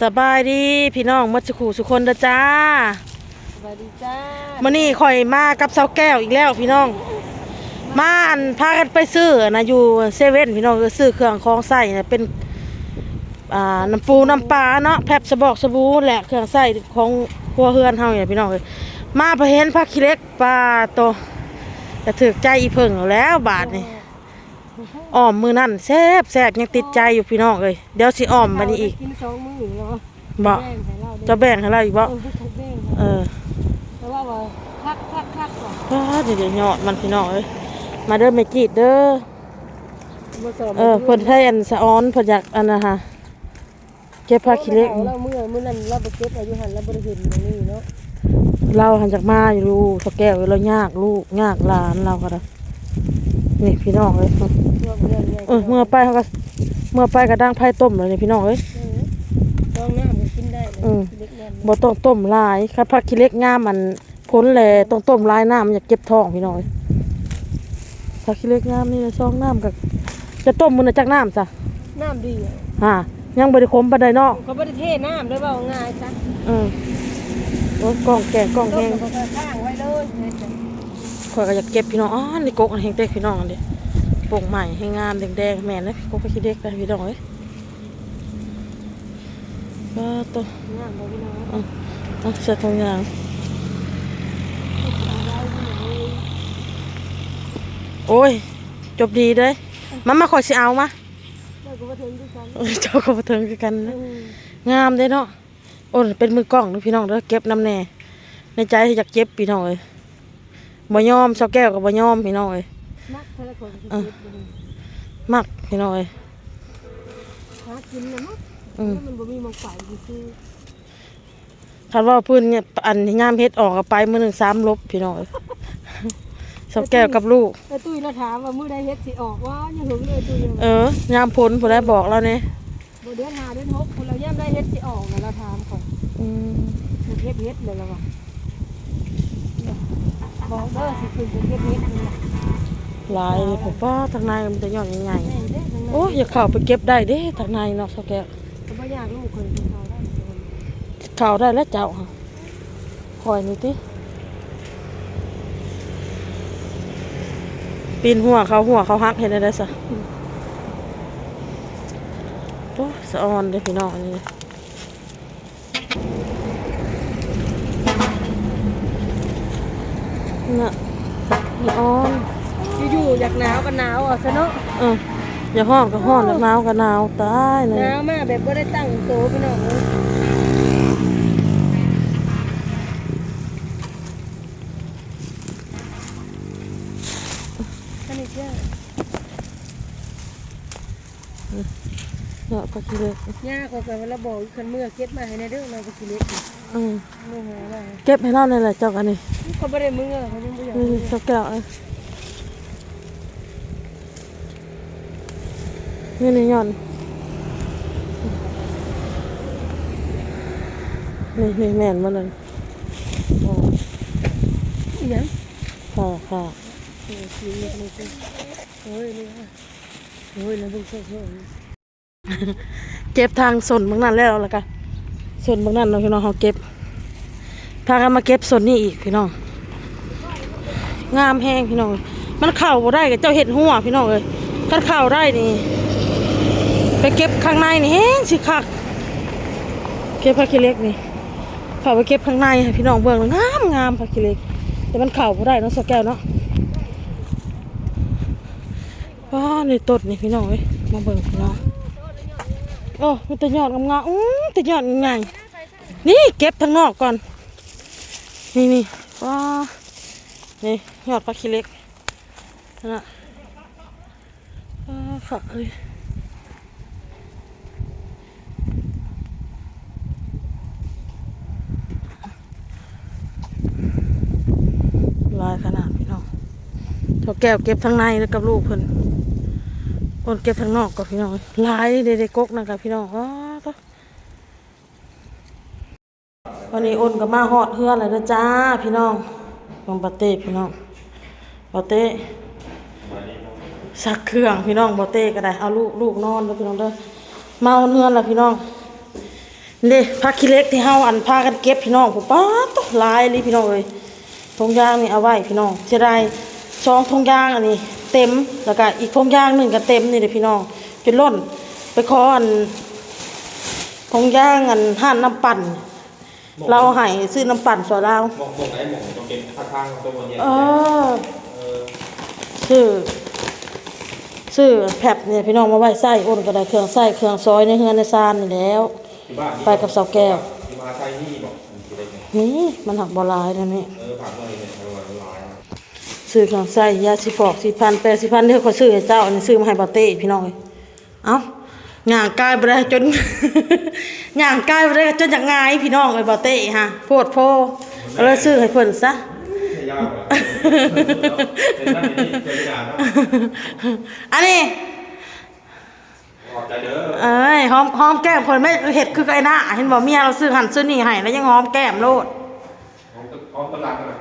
สบายดีพี่น้องหมัดสุขูสุคนเด้อจ้าสวัสดีจ้ามื้อนี้ข่อยมากับเสาแก้วอีกแล้วพี่น้อง มาอันพากันไปซื้อนะอยู่เซเว่นพี่น้องก็ซื้อเครื่องของใส่นะเป็นอ่าน้ำปูน้ำปลาเนาะแผบสะบอกสบู่แหละเครื่องใส่ของครัวเฮือนเฮาเนี่ยพี่น้องเอ้ยมาไปเห็นผักขี้เหล็กปลาโตกระถึกใจอีเพิ่งแล้วบาทนี่ อ้อมมือนั่นแซ่บแซ่บยังติดใจอยู่พี่น้องเอ้ยเดี๋ยวสิอ้อมมานี่อีกกินสองมื้อเนาะบ่แบ่งให้เราจะแบ่งให้เราอีกบ่เออทุกแบ่งเออแต่ว่าว่าคักคักคักก่อนว้าเดี๋ยวเดี๋ยวยอดมันพี่น้องเอ้ยมาเด้อเมจิดเด้อบ่สอบเออเพิ่นให้อันสะออนเพิ่นอยากอันนะฮะเก็บผ้าขี้เหล็กเรามื้อมื้อนั้นเราบ่เก็บอายุหันเราบ่ได้เห็นอย่างนี้เนาะเราหันจากมาอยู่ลูกเขาแก้วเรายากลูกยากหลานเราก็ได้ นี่พี่น้องเอ้ยเมื่อเมื่อไงเออเมื่อไปเขาก็เมื่อไปก็ดังไผ่ต้มเลยนี่พี่น้องเอ้ยต้องน้ำก็กินได้เลยอืมเล็กน้ำบ่ต้องต้มหลายครับผักขี้เหล็กงามมันพ้นแลต้องต้มหลายน้ำมันอยากเก็บท้องพี่น้องเอ้ยผักขี้เหล็กงามนี่ละซองน้ำกับจะต้มมื้อนะจักน้ำซะน้ำดีอะฮะยังบ่ได้ขมปานใดเนาะเขาบ่ได้เทน้ำเลยเว้าง่ายจ้ะเออโอ้ยกล่องแกงกล่องต้แห้มงแล้วก็ข้างไว้เลยเนี่ยจ้ะ ข่ อยก็อยากเก็บพี่น้องอ๋อนี่กกอันแห้งเด็กพี่น้องอันเดีปลูกใหม่ให้งามแดงๆแม่นเลยกกไปขี้เด็กเลยพี่น้องเอ้ยก็ตัวน้ำบ่พี่น้องอะอะเสร็จทุกอย่างโอ้ย จบดีเด้ยมามาขอยสิเอามาเราก็บ่ถึงด้วยกันเอ้ยเจ้าก็บ่เทิงคือกันอืนะมงามเด้เนาะโอ้ยเป็นมือกล้องเด้อพี่น้องเด้อเก็บน้ำแน่ในใจที่อยากเก็บพี่น้องเอ้ย บ่ยอมเสาแก้วก็บ่ยอมพี่น้องเอ้ยนักแต่ละคนก็เออเก็บบ่ได้มักพี่น้องเอ้ยหากินนะมั้งอืมแล้วมันบ่มีหมองไฟคือคันว่าพื้นเนี่ยอันที่งามเฮ็ดออกก็ไปมื้อหนึงสามลบพี่น้องเอ้ยเสาแก้วกับลูก แต่ตุ้ยเราถามว่ามื้อใดเฮ็ดสิออกว่ายังหึงเลยตุ้ยยังเออยามพ้นผู้ได้บอกแล้วเนี่ยบ่เดือนหาเดือนหกคนเราย่ํได้เฮ็ดสิออกแล้วเราถามก่อนอืมมันเฮ็ดเฮ็ดเลยแล้วว่า บอกเด้อสิขึ้นไปเฮ็ดเฮ็ดนี่นะหลายเลยผมว่าทางในมันจะย่อนใหญ่แม่เด้อทางๆนั้นโอ้ยอย่าเข้าไปเก็บได้เด้ทางในเนาะเสาแก้วก็บ่อยากลูกคนเป็นเขาได้เข้าได้แล้วเจ้าค่ะคอยนี่ติปีนหัวเขาหัวเขาหักเห็นได้ได้ซะโอ้ยสะออนเด้อพี่น้องอันนี้ น่ะสะออนอยู่ๆอยากหนาวก็หนาวอะซะเนาะเอออย่าห้อนก็ห้อนอย่าหนาวก็หนาวตายเลหยนาวมากแบบบ่ได้ตั้งโตวพี่น้องเอ้ยอันนี้เจ้า เนาะพักขี้เหล็กย่าเขาก็เวลาบอกอยู่คันเมื่อเก็บมาให้ในเด้อเราก็สิเล็กนี่อืมโมโหว่าเก็บให้เราเนี่ยแหละเจ้ากันนี่เขาบ่ได้มือเขายังบ่อยากนี่เจ้าแก้วเอ้ยนี่นี่ย้อนนี่นี่แม่นมาเลยโอ้อีหยังค่ะค่ะโอ้ยสิเล็กนี่สิโอ้ยนี่ฮะโอ้ยแล้วเบิ่งโซ่ เก็บทางสนบางนั้นแล้วแล้วกันสนบางนั้นเราะพี่น้องเขาเก็บพากันมาเก็บสนนี้อีกพี่น้อง งามแห้งพี่น้อง มันเข่าบ่ได้กับเจ้าเห็ดหัวพี่น้องเลยถ้าเข่าได้นี่ไปเก็บข้างในนี่แห้งสิคักเก็บผักขี้เล็กนี่เข้าไปเก็บข้างในให้พี่น้องเบิ่งงามงามผักขี้เล็ก แต่มันเข่าบ่ได้เนาะสแก้วเนาะว้าในต้นนี่พี่น้องเอ้ยมาเบิ่งพี่น้อง โอ้มีแต่ยอดงาอื้อแต่ยอดใหญ่ๆนี่เก็บทางนอกก่อน นี่นี่ว้านี่หยอดปลาขี้เล็กนั่นน่ะว้าฝักเลยลายขนาดพี่น้องเท่าแก้วเก็บทางในแล้วกับลูกเพิ่น คนเก็บทางนอกกับพี่น้องลายเด็กๆกกนะครับพี่น้องอ๋อตววันนี้อ้นก็มาฮอดเฮือนเลยนะจ้าพี่น้องของบาเต้พี่น้องบาเต้สักเครื่องพี่น้องบาเต้ก็ได้เอาลูกลูกนอนแล้วพี่น้องเด้อมาเอาเฮือนล้วพี่น้องนี่ผักขี้เล็กที่เฮาอันพากันเก็บพี่น้องผมป้าดตกลายเลยพี่น้องเอ้ยทงยางนี่เอาไว้พี่น้องเสียดายสองทงยางอันนี้ เต็มแล้วก็อีกทงยางหนึ่งก็เต็มนี่เด้อพี่น้องจนล้นไปขออันทงยางอันห้านน้ำปั่น เราให้ซื้อน้ำปั่นสัวดาวหมกหมกไหนหมกต้องเป็นข้างๆตัวบนเนี่ยเออเออซื้อซื้อแผบเนี่ยพี่น้องมาไว้ใส่อ้นก็ได้เครื่องใส่เครื่องซอยในเฮือนในซานนี่แล้วที่บ้านนี่ไปกับสาวแก้วที่มาใช้นี่บอกมันคืออะไรเนี่ยนี่มันหักบอลายนะนี่เออผ่านมาเลยเนี่ยเออละลาย ซื้อเครื่องใส่ยาสีฟอกสีพันแปดสีพันเดี๋ยวเขาซื้อให้เจ้าอันนี้ซื้อมาให้บาเต้พี่น้องเอ้ยเอ้าย่างกายไปได้จนย่างกายไปได้จนจากงายพี่น้องเอ้ยบาเต้ฮะโพดโพก็เลยซื้อให้เพิ่นซะไม่ยากหรอกเป็นท่านนี้เจอหนาเนาะอันนี้ขอบใจเด้อเอ้ยหอมหอมแก้มคนไม่เห็ดคือไอ้หน้าเห็นบอกเมียเราซื้อหันซื้อนี่ให้แล้วยังหอมแก้มโลดของตของตำลังนะ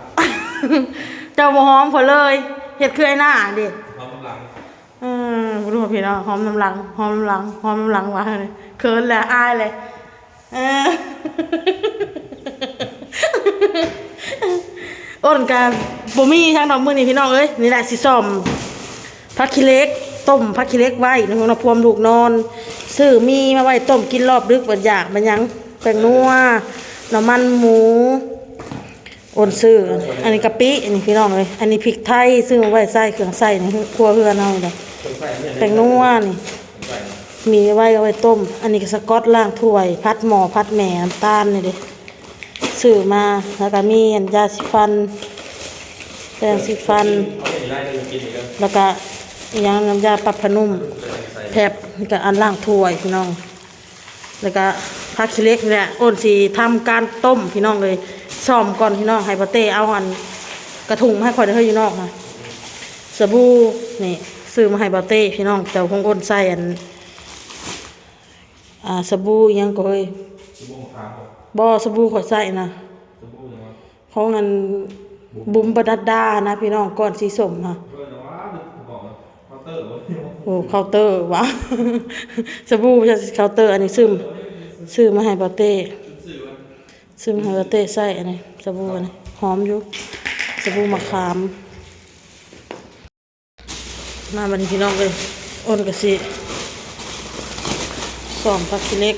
เจ้าบ่หอมคนเลยเห็ดคือไอ้หน้าดิของตำลังเออรู้ว่าพี่น้องหอมน้ำหลังหอมน้ำหลังหอมน้ำหลังวะเลยเขินแหละอายเลยเอออ้นกันบ่มีทางดอกมือนี่พี่น้องเอ้ยนี่แหละสิซ่อมผักขี้เหล็กต้มผักขี้เหล็กไว้ในห้องนอนพวมลูกนอนซื้อมีมาไว้ต้มกินรอบดึกเบิดอยากมันหยังแป้งนัวน้ำมันหมู อ้นซื้อ อันนี้กะปิ อันนี้พี่น้องเลย อันนี้พริกไทยซื้อมาไว้ใส่เครื่องใส่ในครัวเฮือนเฮาเลยใส่เนี่ยแป้งนัวนี่ มีไว้เอาไว้ต้ม อันนี้ก็สกอตล่างถ้วย พัดหมอพัดแหม่น้ำตาลนี่เด้ซื้อมาแล้วก็มีอันยาสีฟันแปรงสีฟัน แล้วก็ย่างน้ำยาปรับผนุ่มแผบนี่ก็อันล่างถ้วยพี่น้อง แล้วก็ผักขี้เล็กนี่แหละอ้นสีทำการต้มพี่น้องเลย ซ่อมก่อนพี่น้องให้ปาเต้เอาอันกระถุงมาให้คอยเด้อเฮ้ยอยู่นอกนะสบู่นี่ซื้อมาให้บาเต้พี่น้องแต่คงอ้นใส่อันอ่าสบู่อิหยังก็เฮ้ยสบู่มะพร้าวบ่สบู่ข่อยใส่นะสบู่ยังไงของอันบุ๋มปนัดดานะพี่น้องก่อนสีส้มค่ะเพื่อนนะว่าผมบอกนะเคาน์เตอร์เหรอโอ้เคาน์เตอร์วะสบู่ไม่ใช่เคาน์เตอร์อันนี้ซื้อซื้อมาให้บาเต้สื่อว่า ซื้อมาให้บาเต้ใส่อันนี้สบู่อันนี้หอมอยู่สบู่มะขามมาบันี้พี่น้องเลยอ้นกะสิซ้อมผักขี้เล็ก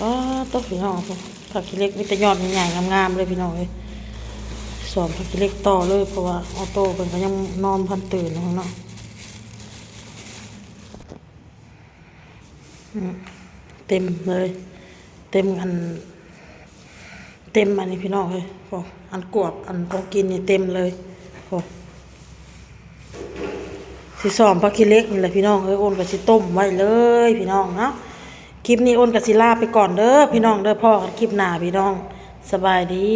ว้าต้องพี่น้องพักขี้เล็กมีแต่ยอดใหญ่ๆงามๆเลยพี่น้องเลยสอนผักขี้เล็กต่อเลยเพราะว่าออโต้เพิ่นก็ยังนอนพันตื่นอยู่ข้างนอกอืมเต็มเลย เต็มอัน เต็มอันนี้พี่น้องเลยโอ้อันกวบอันของกินนี่เต็มเลยโอ้สิซ้อมพักขี้เล็กนี่แหละพี่น้องเอ้ยโอนกับสิต้มไว้เลยพี่น้องเนาะคลิปนี้โอนกับสิลาไปก่อนเด้อพี่น้องเด้อพ่อคลิปหน้าพี่น้อง สบายดี